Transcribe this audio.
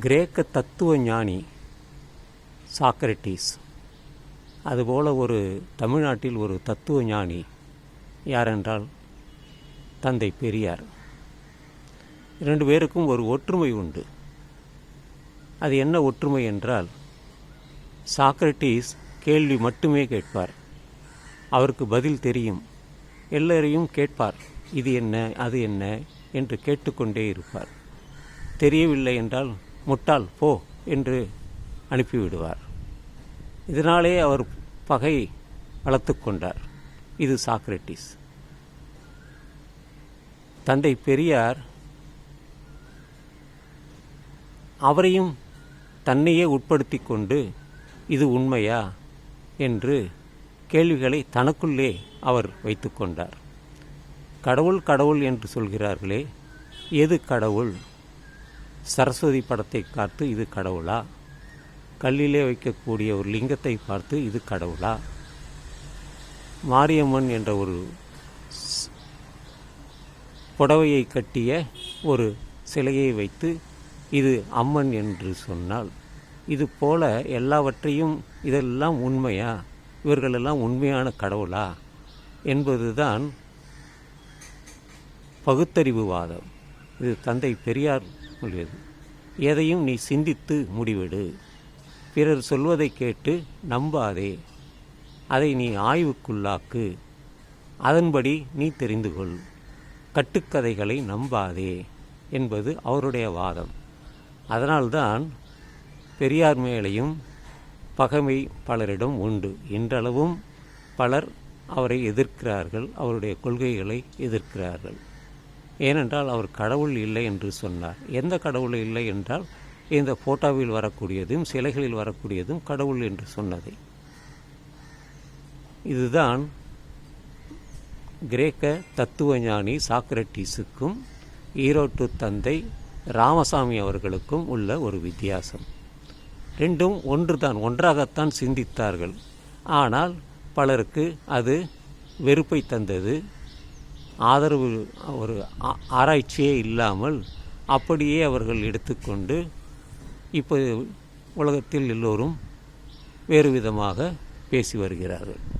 கிரேக்க தத்துவ ஞானி சாக்ரட்டிஸ். அதுபோல் ஒரு தமிழ்நாட்டில் ஒரு தத்துவ ஞானி யாரென்றால் தந்தை பெரியார். இரண்டு பேருக்கும் ஒரு ஒற்றுமை உண்டு. அது என்ன ஒற்றுமை என்றால் சாக்ரட்டிஸ் கேள்வி மட்டுமே கேட்பார். அவருக்கு பதில் தெரியும். எல்லோரையும் கேட்பார் இது என்ன அது என்ன என்று கேட்டுக்கொண்டே இருப்பார். தெரியவில்லை என்றால் முட்டாள் போ என்று அனுப்பிவிடுவார். இதனாலே அவர் பகை வளர்த்து கொண்டார். இது சாக்ரட்டிஸ். தந்தை பெரியார் அவரையும் தன்னையே உட்படுத்தி கொண்டு இது உண்மையா என்று கேள்விகளை தனக்குள்ளே அவர் வைத்து கொண்டார். கடவுள் கடவுள் என்று சொல்கிறார்களே எது கடவுள்? சரஸ்வதி படத்தை பார்த்து இது கடவுளா? கல்லிலே வைக்கக்கூடிய ஒரு லிங்கத்தை பார்த்து இது கடவுளா? மாரியம்மன் என்ற ஒரு புடவையை கட்டிய ஒரு சிலையை வைத்து இது அம்மன் என்று சொன்னால் இது போல எல்லாவற்றையும் இதெல்லாம் உண்மையா? இவர்களெல்லாம் உண்மையான கடவுளா? என்பதுதான் பகுத்தறிவுவாதம் இது தந்தை பெரியார் சொல்வது எதையும் நீ சிந்தித்து முடிவெடு. பிறர் சொல்வதை கேட்டு நம்பாதே. அதை நீ ஆய்வுக்குள்ளாக்கு. அதன்படி நீ தெரிந்து கொள். கட்டுக்கதைகளை நம்பாதே என்பது அவருடைய வாதம். அதனால்தான் பெரியார் மேலையும் பகைமை பலரிடம் உண்டு. இன்றளவும் பலர் அவரை எதிர்க்கிறார்கள். அவருடைய கொள்கைகளை எதிர்க்கிறார்கள். ஏனென்றால் அவர் கடவுள் இல்லை என்று சொன்னார். எந்த கடவுள் இல்லை என்றால் இந்த போட்டோவில் வரக்கூடியதும் சிலைகளில் வரக்கூடியதும் கடவுள் என்று சொன்னதை. இதுதான் கிரேக்க தத்துவ ஞானி சாக்ரட்டிஸுக்கும் ஈரோட்டு தந்தை ராமசாமி அவர்களுக்கும் உள்ள ஒரு வித்தியாசம். ரெண்டும் ஒன்றுதான் ஒன்றாகத்தான் சிந்தித்தார்கள். ஆனால் பலருக்கு அது வெறுப்பை தந்தது. ஆதரவு ஒரு ஆராய்ச்சியே இல்லாமல் அப்படியே அவர்கள் எடுத்துக்கொண்டு இப்போ உலகத்தில் எல்லோரும் வேறு விதமாக பேசி வருகிறார்கள்.